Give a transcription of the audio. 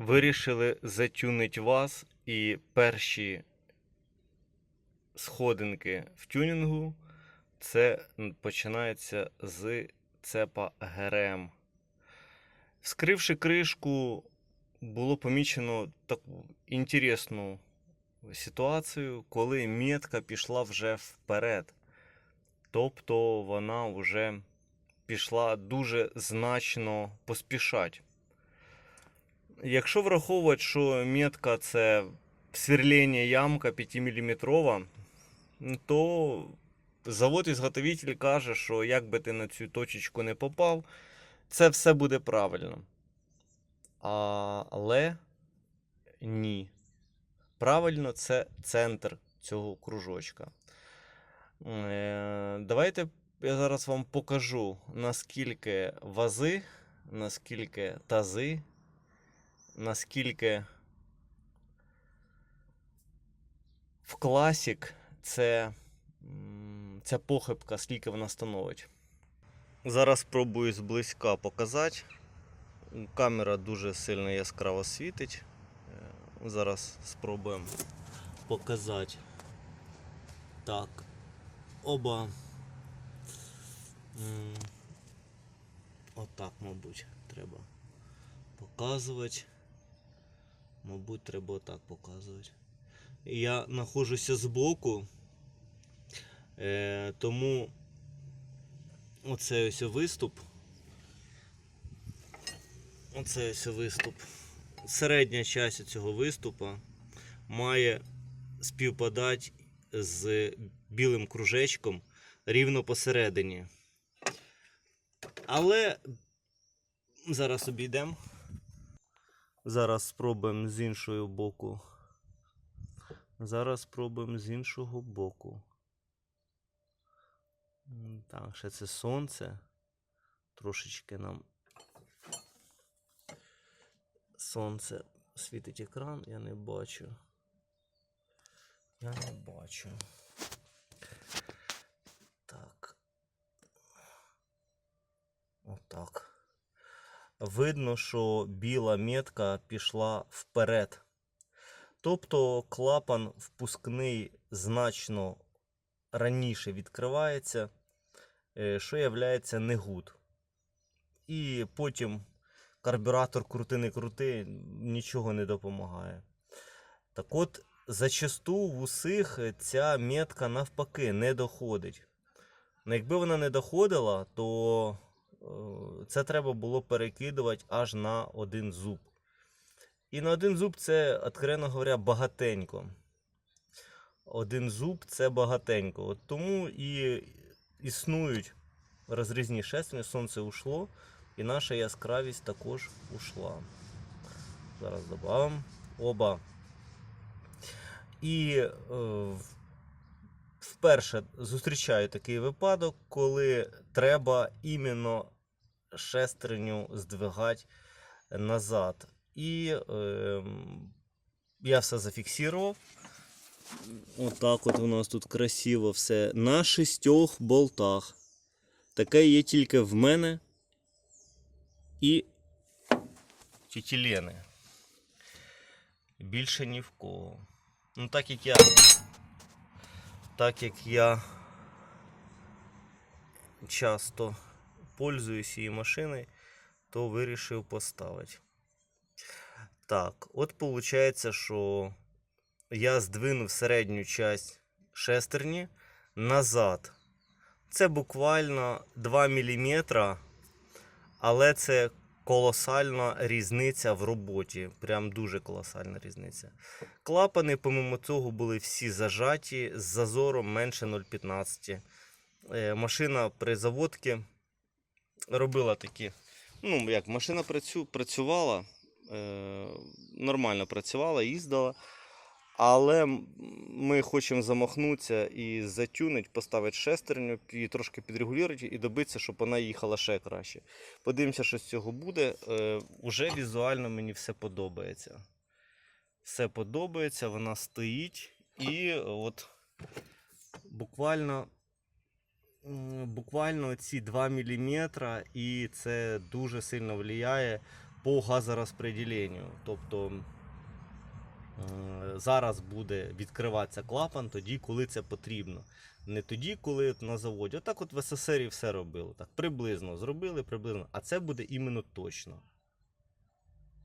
Вирішили затюнити вас і перші сходинки в тюнінгу це починається з цепа ГРМ. Вскривши кришку, було помічено таку інтересну ситуацію, коли метка пішла вже вперед. Тобто вона вже пішла дуже значно поспішать. Якщо враховувати, що метка це сверлення ямка 5-мм, то завод-ізготовитель каже, що як би ти на цю точечку не попав, це все буде правильно. А, але ні. Правильно, це центр цього кружочка. Е, давайте я зараз вам покажу, наскільки вази, наскільки тази, наскільки в класік це, ця похибка, скільки вона становить. Зараз спробую зблизька показати. Камера дуже сильно яскраво світить. Е, Зараз спробуємо показати. Так. Оба. Отак, мабуть, треба показувати. Мабуть, треба отак показувати. Я знаходжуся збоку, е, тому оце ось виступ. Оце ось виступ. Середня частина цього виступу має співпадати з білим кружечком рівно посередині. Але зараз обійдемо. Зараз спробуємо з іншого боку. Зараз спробуємо з іншого боку. Так, ще це сонце. Трошечки нам сонце світить екран, я не бачу. Я не бачу. Так. Отак. Видно, що біла метка пішла вперед. Тобто клапан впускний значно раніше відкривається, е, що є негуд. І потім карбюратор крути не крути, нічого не допомагає. Так от, зачасту в усіх ця метка навпаки не доходить. Ну, якби вона не доходила, то це треба було перекидувати аж на один зуб. І на один зуб це, откровенно говоря, багатенько. Один зуб це багатенько. От тому і існують розрізні шестерні, сонце ушло, і наша яскравість також ушла. Зараз додамо оба. І е, вперше зустрічаю такий випадок, коли треба іменно шестерню здвигати назад. І е, я все зафіксував. Отак от у нас тут красиво все. На шістьох болтах. Таке є тільки в мене і тіті Лени. Більше ні в кого. Ну так як я. Так як я часто пользуюсь її машиною, то вирішив поставити. Так, от виходить, що я здвинув середню часть шестерні назад. Це буквально 2 мм, але це колосальна різниця в роботі. Прям дуже колосальна різниця. Клапани, помимо цього, були всі зажаті з зазором менше 0,15. Е, Машина при заводці робила такі. Ну, як машина працю, працювала, е, нормально працювала, їздила. Але ми хочемо замахнутися і затюнити, поставити шестерню, і трошки підрегулювати і добитися, щоб вона їхала ще краще. Подивимося, що з цього буде. Е, уже візуально мені все подобається. Все подобається, вона стоїть. І от буквально, буквально ці 2 мм, і це дуже сильно впливає по газорозпреділенню. Тобто зараз буде відкриватися клапан тоді, коли це потрібно. Не тоді, коли на заводі. Отак от в СССР і все робили. Так, приблизно зробили, приблизно. А це буде іменно точно.